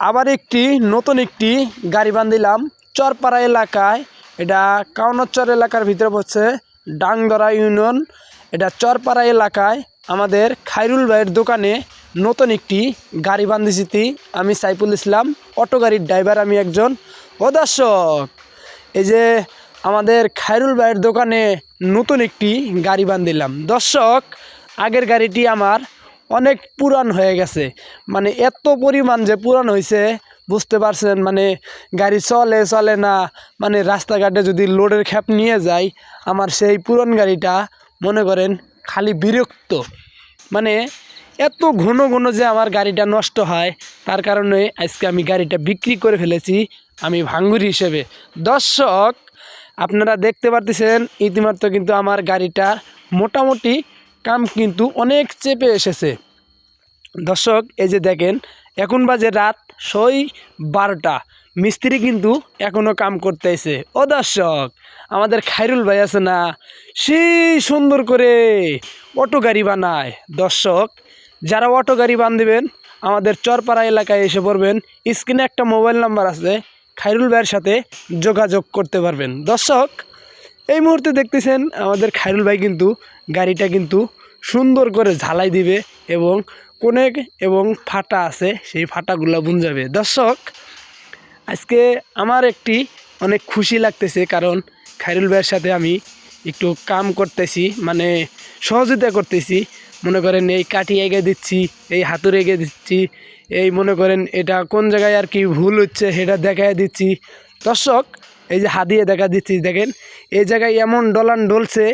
আবার একটি নতুন একটি গাড়ি বান্ধিলাম। চরপাড়া এলাকায়। এটা কাউনচর এলাকার ভিতরে পড়ছে ডাংদরা ইউনিয়ন। এটা চরপাড়া এলাকায় আমাদের খাইরুল ভাইয়ের দোকানে নতুন একটি গাড়ি বান্ধিছি আমি সাইফুল ইসলাম, অটো গাড়ির ড্রাইভার, আমি একজন। ও দর্শক, এই যে আমাদের খাইরুল ভাইয়ের দোকানে নতুন একটি গাড়ি বান্ধিলাম। দর্শক, আগের গাড়িটি আমার অনেক পুরান হয়ে গেছে। মানে এত পরিমাণ যে পুরান হয়েছে বুঝতে পারছেন? মানে গাড়ি চলে চলে না। মানে রাস্তাঘাটে যদি লোডের খ্যাপ নিয়ে যাই, আমার সেই পুরান গাড়িটা, মনে করেন, খালি বিরক্ত। মানে এত ঘন ঘন যে আমার গাড়িটা নষ্ট হয়, তার কারণে আজকে আমি গাড়িটা বিক্রি করে ফেলেছি আমি ভাঙ্গুরি হিসেবে। দর্শক, আপনারা দেখতে পারতেছেন ইতিমাত্র কিন্তু আমার গাড়িটার মোটামুটি কাম কিন্তু অনেক চেপে এসেছে। দর্শক, এই যে দেখেন, এখন বাজে রাত সই বারোটা। মিস্ত্রি কিন্তু এখনও কাম করতেছে। ও দর্শক, আমাদের খাইরুল ভাই আছে না? সেই সুন্দর করে অটো গাড়ি বানায়। দর্শক, যারা অটো গাড়ি বান্ধবেন আমাদের চরপাড়া এলাকায় এসে পড়বেন। স্ক্রিনে একটা মোবাইল নাম্বার আছে খাইরুল ভাইয়ের সাথে যোগাযোগ করতে পারবেন। দর্শক, এই মুহূর্তে দেখতেছেন, আমাদের খাইরুল ভাই কিন্তু, গাড়িটা কিন্তু সুন্দর করে ঝালাই দিবে এবং কোনেক এবং ফাটা আছে, সেই ফাটাগুলো বুন যাবে দর্শক, আজকে আমার একটি অনেক খুশি লাগতেছে কারণ খাইরুল ভাইয়ের সাথে আমি একটু কাম করতেছি মানে সহযোগিতা করতেছি। মনে করেন এই কাঠি এগিয়ে দিচ্ছি, এই হাতুর এগিয়ে দিচ্ছি, এই মনে করেন এটা কোন জায়গায় আর কি ভুল হচ্ছে সেটা দেখায় দিচ্ছি। দর্শক, এই যে হাত দিয়ে দেখা দিচ্ছি, দেখেন, এই জায়গায় এমন ডলান ডলছে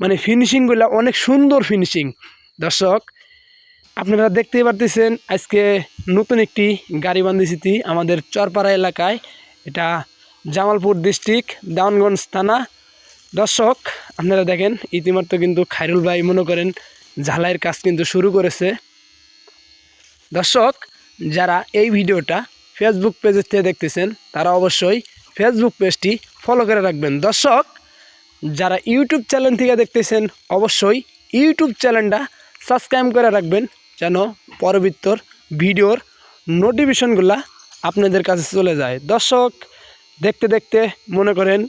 মানে ফিনিশিংগুলো অনেক সুন্দর ফিনিশিং দর্শক, আপনারা দেখতেই পারতেছেন আজকে নতুন একটি গাড়ি বান্ধিছি আমাদের চরপাড়া এলাকায়। এটা জামালপুর ডিস্ট্রিক্ট দাউনগঞ্জ থানা। দর্শক, আপনারা দেখেন, ইতিমধ্যে কিন্তু খাইরুল ভাই মনে করেন ঝালাইয়ের কাজ কিন্তু শুরু করেছে। দর্শক, যারা এই ভিডিওটা ফেসবুক পেজের থেকে দেখতেছেন, তারা অবশ্যই ফেসবুক পেজটি ফলো করে রাখবেন। দর্শক যারা ইউটিউব চ্যানেল থেকে দেখতেছেন, অবশ্যই ইউটিউব চ্যানেলটা সাবস্ক্রাইব করে রাখবেন, যেন পরবর্তীর ভিডিওর নোটিফিকেশনগুলো আপনাদের কাছে চলে যায়। দর্শক, দেখতে দেখতে মনে করেন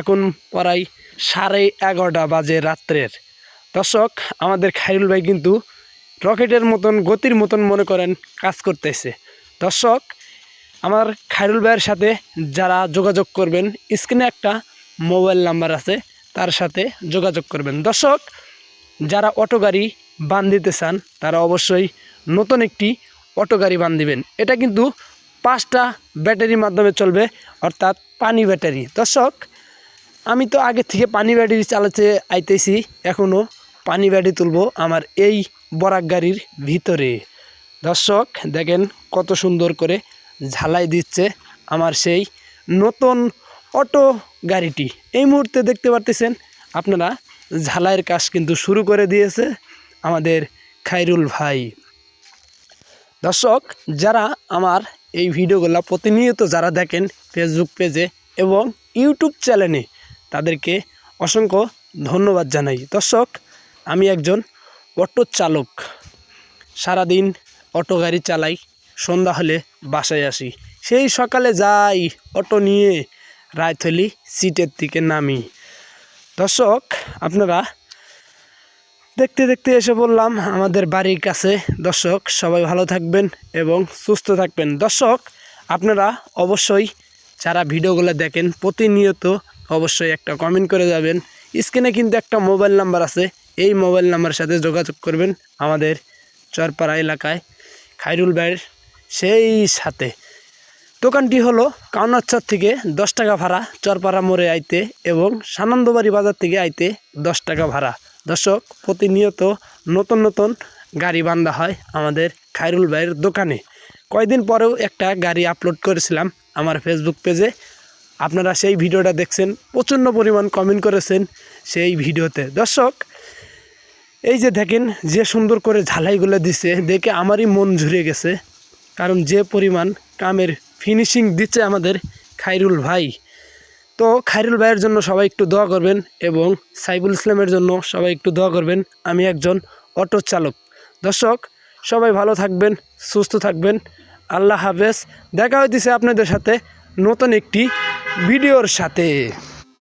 এখন প্রায় সাড়ে এগারোটা বাজে রাত্রের। দর্শক, আমাদের খাইরুল ভাই কিন্তু রকেটের মতন, গতির মতন মনে করেন কাজ করতেছে। দর্শক, আমার খাইরুল ভাইয়ের সাথে যারা যোগাযোগ করবেন স্ক্রিনে একটা মোবাইল নাম্বার আছে। তার সাথে যোগাযোগ করবেন। দর্শক, যারা অটো গাড়ি বান দিতে চান, তারা অবশ্যই নতুন একটি অটো গাড়ি বান দিবেন। এটা কিন্তু পাঁচটা ব্যাটারির মাধ্যমে চলবে, অর্থাৎ পানি ব্যাটারি। দর্শক, আমি তো আগে থেকে পানি ব্যাটারি চালাতে আইতেছি এখনও পানি ব্যাটারি তুলব আমার এই বরাক গাড়ির ভিতরে। দর্শক, দেখেন কত সুন্দর করে ঝালাই দিচ্ছে আমার সেই নতুন অটো গাড়িটি। এই মুহূর্তে দেখতে পারতেছেন আপনারা ঝালাইয়ের কাজ কিন্তু শুরু করে দিয়েছে আমাদের খাইরুল ভাই। দর্শক, যারা আমার এই ভিডিওগুলো প্রতিনিয়ত যারা দেখেন ফেসবুক পেজে এবং ইউটিউব চ্যানেলে তাদেরকে অসংখ্য ধন্যবাদ জানাই। দর্শক, আমি একজন অটো চালক। সারাদিন অটো গাড়ি চালাই, সন্ধ্যা হলে বাসায় আসি। সেই সকালে যাই অটো নিয়ে রায়থলি সিটের দিকে নামি। দর্শক, আপনারা দেখতে দেখতে এসে বললাম, আমাদের বাড়ির কাছে। দর্শক, সবাই ভালো থাকবেন এবং সুস্থ থাকবেন। দর্শক, আপনারা অবশ্যই যারা ভিডিওগুলো দেখেন, প্রতিনিয়ত অবশ্যই একটা কমেন্ট করে যাবেন। স্ক্রিনে কিন্তু একটা মোবাইল নাম্বার আছে। এই মোবাইল নাম্বারের সাথে যোগাযোগ করবেন আমাদের চরপাড়া এলাকায়, খাইরুল ভাইয়ের সেই সাথে। দোকানটি হলো কাউনাচ্ছর থেকে দশ টাকা ভাড়া, চরপাড়া মোড়ে আইতে এবং সানন্দবাড়ি বাজার থেকে আইতে দশ টাকা ভাড়া। দর্শক, প্রতিনিয়ত নতুন নতুন গাড়ি বান্ধা হয় আমাদের খাইরুল ভাইয়ের দোকানে। কয়দিন পরেও একটা গাড়ি আপলোড করেছিলাম আমার ফেসবুক পেজে আপনারা সেই ভিডিওটা দেখছেন, প্রচণ্ড পরিমাণ কমেন্ট করেছেন সেই ভিডিওতে। দর্শক, এই যে দেখেন, যে সুন্দর করে ঝালাইগুলো দিছে, দেখে আমারই মন ঝুরে গেছে। কারণ যে পরিমাণ কামের ফিনিশিং দিচ্ছে আমাদের খাইরুল ভাই। তো খাইরুল ভাইয়ের জন্য সবাই একটু দোয়া করবেন এবং সাইবুল ইসলামের জন্য সবাই একটু দোয়া করবেন। আমি একজন অটো চালক। দর্শক, সবাই ভালো থাকবেন, সুস্থ থাকবেন। আল্লাহ হাফেজ। দেখা হইতেছে আপনাদের সাথে নতুন একটি ভিডিওর সাথে।